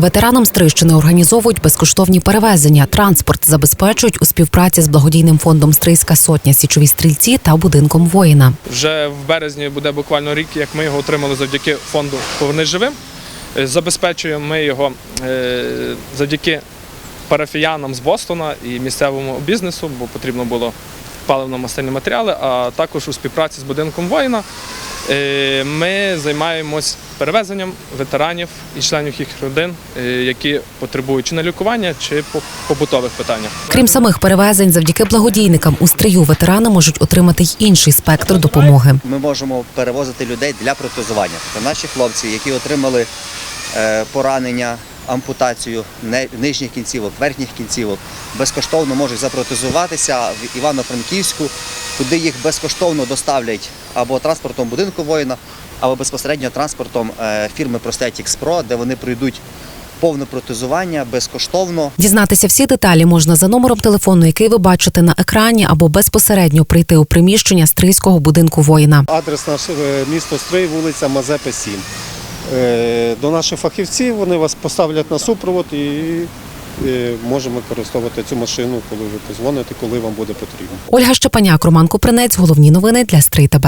Ветеранам Стрийщини організовують безкоштовні перевезення. Транспорт забезпечують у співпраці з благодійним фондом Стрийська сотня січові стрільці та будинком воїна. Вже в березні буде буквально рік, як ми його отримали завдяки фонду Повернись живим. Е, Забезпечуємо ми його е, завдяки парафіянам з Бостона і місцевому бізнесу, бо потрібно було паливно-мастильні матеріали, а також у співпраці з будинком воїна. Е, Ми займаємось перевезенням ветеранів і членів їх родин, е, які потребують чи на лікування, чи по побутових питаннях. Крім самих перевезень, завдяки благодійникам у стрию ветерани можуть отримати й інший спектр допомоги. Ми можемо перевозити людей для протезування. Тобто наші хлопці, які отримали е, поранення, ампутацію нижніх кінцівок, верхніх кінцівок, безкоштовно можуть запротезуватися в Івано-Франківську, куди їх безкоштовно доставлять або транспортом будинку воїна, або безпосередньо транспортом е, фірми Prosthetics Pro, де вони пройдуть повне протезування безкоштовно. Дізнатися всі деталі можна за номером телефону, який ви бачите на екрані, або безпосередньо прийти у приміщення стрийського будинку воїна. Адрес наш е, місто Стрий, вулиця Мазепи 7. Е, До наших фахівців вони вас поставлять на супровод і можемо використовувати цю машину, коли ви позвоните, коли вам буде потрібно. Ольга Щепаняк, Роман Купринець. Головні новини для Стрий ТБ.